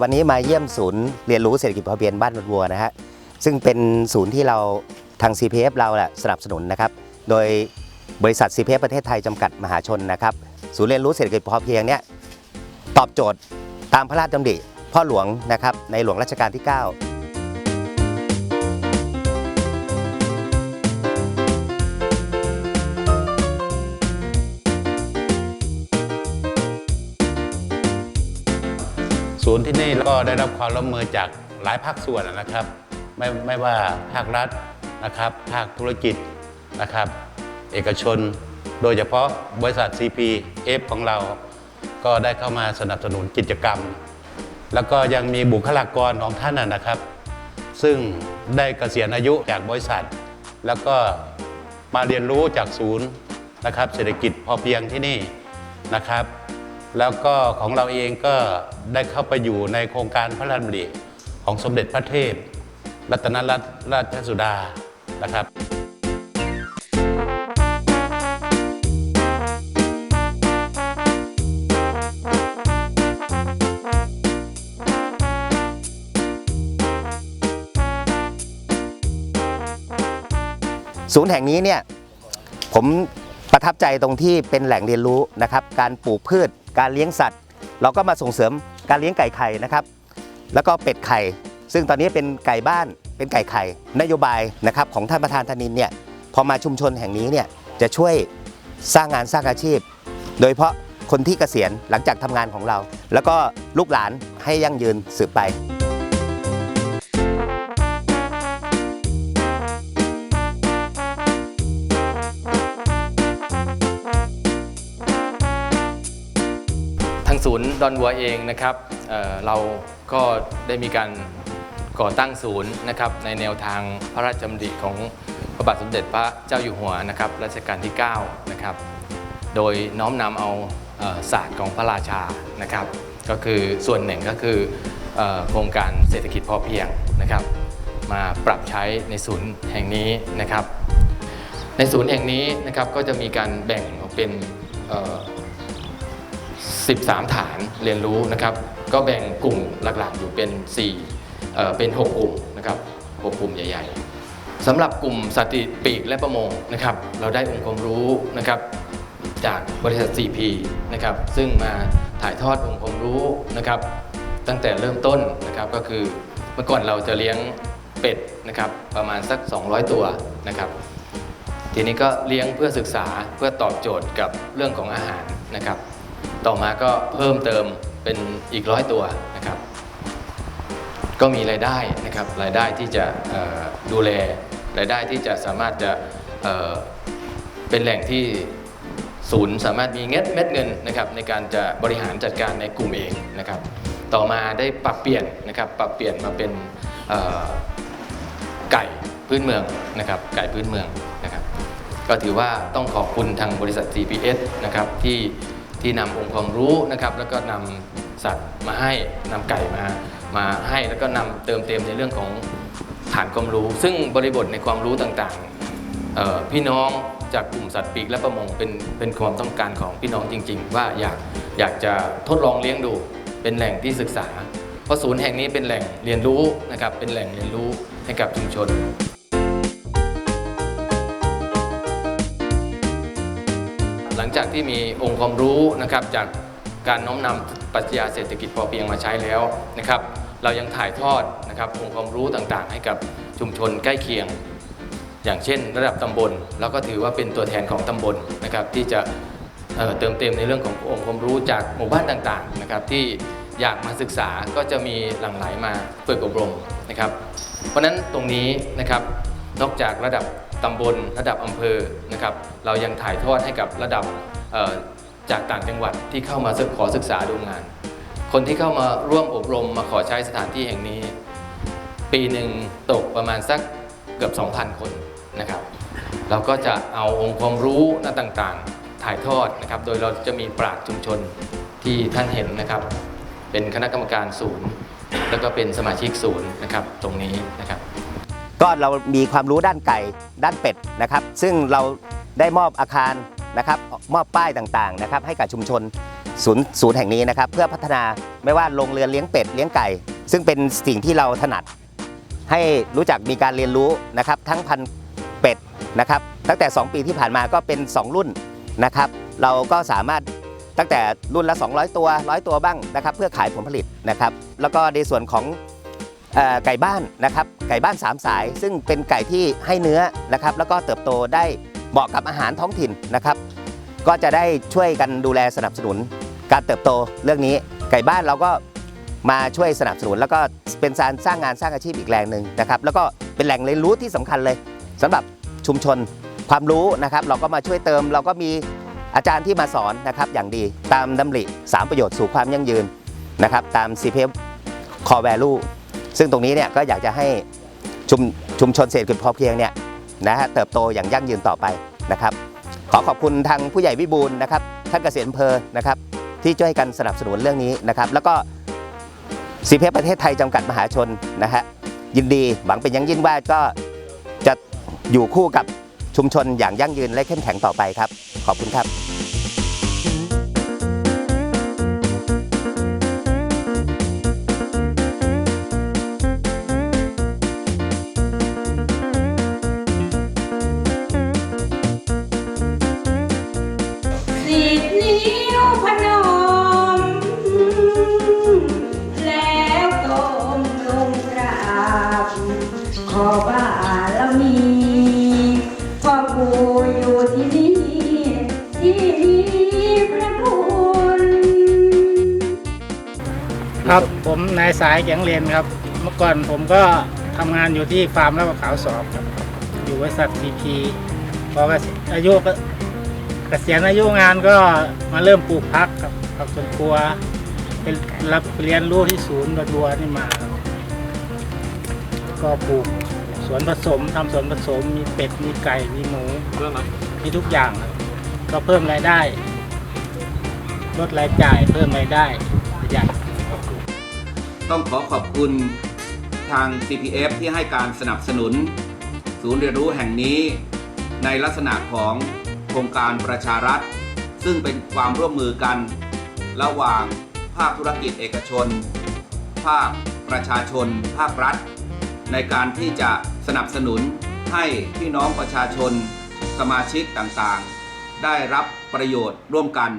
วันนี้มาเยี่ยมศูนย์เรียนรู้เศรษฐกิจพอเพียงบ้านนนวัวนะฮะซึ่งเป็นศูนย์ที่เราทาง CPF เราแหละสนับสนุนนะครับ โดยบริษัท CPF ประเทศไทยจำกัดมหาชนนะครับ ศูนย์เรียนรู้เศรษฐกิจพอเพียงเนี่ยตอบโจทย์ตามพระราชดำริพ่อหลวงนะครับในหลวงรัชกาลที่ 9 ศูนย์ที่นี่ก็ได้รับความร่วมมือจากหลายภาคส่วนนะครับ ไม่ไม่ว่าภาครัฐนะครับ ภาคธุรกิจนะครับ เอกชน โดยเฉพาะบริษัท CPF ของเรา ก็ได้เข้ามาสนับสนุนกิจกรรม แล้วก็ยังมีบุคลากรของท่านนะนะครับ ซึ่งได้เกษียณอายุจากบริษัท แล้วก็มาเรียนรู้จากศูนย์นะครับ เศรษฐกิจพอเพียงที่นี่นะครับ แล้วก็ของเราเองก็ได้เข้าไปอยู่ในโครงการพระราชดำริของสมเด็จพระเทพ รัตนรัตนราชสุดานะครับศูนย์แห่งนี้เนี่ยผมประทับใจตรงที่เป็นแหล่งเรียนรู้นะครับ การปลูกพืช การเลี้ยงสัตว์ เราก็มาส่งเสริมการเลี้ยงไก่ไข่นะครับ แล้วก็เป็ดไข่ ซึ่งตอนนี้เป็นไก่บ้านเป็นไก่ไข่นโยบายนะครับของท่านประธานธนินเนี่ยพอมาชุมชนแห่งนี้เนี่ยจะช่วยสร้างงานสร้างอาชีพ โดยเฉพาะคนที่เกษียณหลังจากทำงานของเรา แล้วก็ลูกหลานให้ยั่งยืนสืบไปางศูนย์ดอนวัวเองนะครับเเราก็ได้มีการก่อตั้งศูนย์นะครับในแนวทางพระราชดำริของพระบาทสมเด็จพระเจ้าอยู่หัวนะครับรัชกาลที่ 9 นะครับ โดยน้อมนำเอาเออศาสตร์ของพระราชานะครับ ก็คือส่วนหนึ่งก็คืออโครงการเศรษฐกิจพอเพียงนะครับ มาปรับใช้ในศูนย์แห่งนี้นะครับ ในศูนย์แห่งนี้นะครับก็จะมีการแบ่งออกเป็น 13 ฐานเรียนรู้นะครับ ก็แบ่งกลุ่มหลักๆ อยู่เป็น 4เอ่เป็น 6 กลุ่มนะครับ6กลุ่มใหญ่ ๆสำหรับกลุ่มสติปีกและประมงนะครับ เราได้องค์ความรู้นะครับจากบริษัท CP นะครับซึ่งมาถ่ายทอดองค์ความรู้นะครับ ตั้งแต่เริ่มต้นนะครับก็คือเมื่อก่อนเราจะเลี้ยงเป็ดนะครับประมาณสัก 200 ตัวนะครับทีนี้ก็เลี้ยงเพื่อศึกษาเพื่อตอบโจทย์กับเรื่องของอาหารนะครับ ต่อมาก็เพิ่มเติมเป็นอีกร้อยตัวนะครับ ก็มีรายได้นะครับรายได้ที่จะดูแลรายได้ที่จะสามารถจะเเป็นแหล่งที่ศูนย์สามารถมีเงินเม็ดเงินนะครับในการจะบริหารจัดการในกลุ่มเองนะครับ ต่อมาได้ปรับเปลี่ยนนะครับปรับเปลี่ยนมาเป็นไก่พื้นเมืองนะครับไก่พื้นเมืองนะครับ ก็ถือว่าต้องขอบคุณทางบริษัท GPS นะครับที่ ที่นำองค์ความรู้นะครับแล้วก็นำสัตว์มาให้นำไก่มามาให้แล้วก็นำเติมเต็มในเรื่องของฐานความรู้ ซึ่งบริบทในความรู้ต่างๆพี่น้องจากกลุ่มสัตว์ปีกและประมงเป็นเป็นความต้องการของพี่น้องจริง ๆ ว่าอยากอยากจะทดลองเลี้ยงดูเป็นแหล่งที่ศึกษา เพราะศูนย์แห่งนี้เป็นแหล่งเรียนรู้นะครับเป็นแหล่งเรียนรู้ให้กับชุมชน งจากที่มีองค์ความรู้นะครับจากการน้อมนำปรัชญาเศรษฐกิจพอเพียงมาใช้แล้วนะครับเรายังถ่ายทอดนะครับองค์ความรู้ต่างๆ ให้กับชุมชนใกล้เคียง อย่างเช่น ระดับตำบลเราก็ถือว่าเป็นตัวแทนของตำบลนะครับที่จะเเติมเต็มในเรื่องขององค์ความรู้จากหมู่บ้านต่างๆนะครับที่อยากมาศึกษาก็จะมีหลั่งไหลมาฝึกอบรมนะครับ เพราะฉะนั้นตรงนี้นะครับ นอกจากระดับตำบลระดับอำเภอนะครับเรายังถ่ายทอดให้กับระดับจากต่างจังหวัดที่เข้ามาขอศึกษาดูงาน คนที่เข้ามาร่วมอบรมมาขอใช้สถานที่แห่งนี้ ปีหนึ่งตกประมาณสักเกือบ 2,000 คนนะครับ เราก็จะเอาองค์ความรู้นะต่างๆ ถ่ายทอดนะครับ โดยเราจะมีปราชญ์ชุมชนที่ท่านเห็นนะครับ เป็นคณะกรรมการศูนย์ แล้วก็เป็นสมาชิกศูนย์นะครับตรงนี้นะครับ ก็เรามีความรู้ด้านไก่ด้านเป็ดนะครับ ซึ่งเราได้มอบอาคารนะครับมอบป้ายต่างๆนะครับให้กับชุมชนศูนย์ศูนย์แห่งนี้นะครับ เพื่อพัฒนาไม่ว่าโรงเรือนเลี้ยงเป็ดเลี้ยงไก่ ซึ่งเป็นสิ่งที่เราถนัด ให้รู้จักมีการเรียนรู้นะครับทั้งพันเป็ดนะครับตั้งแต่ 2 ปีที่ผ่านมาก็เป็น 2 รุ่นนะครับ เราก็สามารถตั้งแต่รุ่นละ 200 ตัว 100 ตัวบ้างนะครับ เพื่อขายผลผลิตนะครับ แล้วก็ในส่วนของ ไก่บ้านนะครับไก่บ้าน3สาย ซึ่งเป็นไก่ที่ให้เนื้อนะครับ แล้วก็เติบโตได้เหมาะกับอาหารท้องถิ่นนะครับ ก็จะได้ช่วยกันดูแลสนับสนุน การเติบโตเรื่องนี้ ไก่บ้านเราก็มาช่วยสนับสนุน แล้วก็เป็นการสร้างงานสร้างอาชีพอีกแรงหนึ่งนะครับแล้วก็เป็นแหล่งเรียนรู้ที่สำคัญเลยสำหรับชุมชนความรู้นะครับ เราก็มาช่วยเติม เราก็มีอาจารย์ที่มาสอนนะครับอย่างดีตามดำริ 3 ประโยชน์สู่ความยั่งยืนนะครับตาม CPF Core Value ซึ่งตรงนี้เนี่ยก็อยากจะให้ชุมชุมชนเศรษฐกิจพอเพียงเนี่ยนะฮะเติบโตอย่างยั่งยืนต่อไปนะครับ ขอขอบคุณทางผู้ใหญ่วิบูลนะครับท่านเกษตรอำเภอนะครับ ที่ช่วยกันสนับสนุนเรื่องนี้นะครับ แล้วก็สีเพชประเทศไทยจำกัดมหาชนนะฮะยินดีหวังเป็นอยังยิ่งว่าก็จะอยู่คู่กับชุมชนอย่างยั่งยืนและเข้มแข็งต่อไปครับ ขอบคุณครับ ครับผมนายสายแข็งเรียนครับ เมื่อก่อนผมก็ทำงานอยู่ที่ฟาร์มรับขาวสอบครับอยู่บริษัททีพีพอเกษียณอายุก็เกษียณอายุงานก็มาเริ่มปลูกพักครับผักสวนครัวเป็นรับเรียนรู้ที่ศูนย์ดอนบัวนี่มาครับก็ปลูกสวนผสมทำสวนผสมมีเป็ดมีไก่มีหมูมีทุกอย่างครับก็เพิ่มรายได้ ลดรายจ่ายเพิ่มรายได้ ต้องขอขอบคุณทาง CPF ที่ให้การสนับสนุน ศูนย์เรียนรู้แห่งนี้ในลักษณะของโครงการประชารัฐ ซึ่งเป็นความร่วมมือกัน ระหว่างภาคธุรกิจเอกชน ภาคประชาชน ภาครัฐ ในการที่จะสนับสนุนให้พี่น้องประชาชน สมาชิกต่างๆ ได้รับประโยชน์ร่วมกัน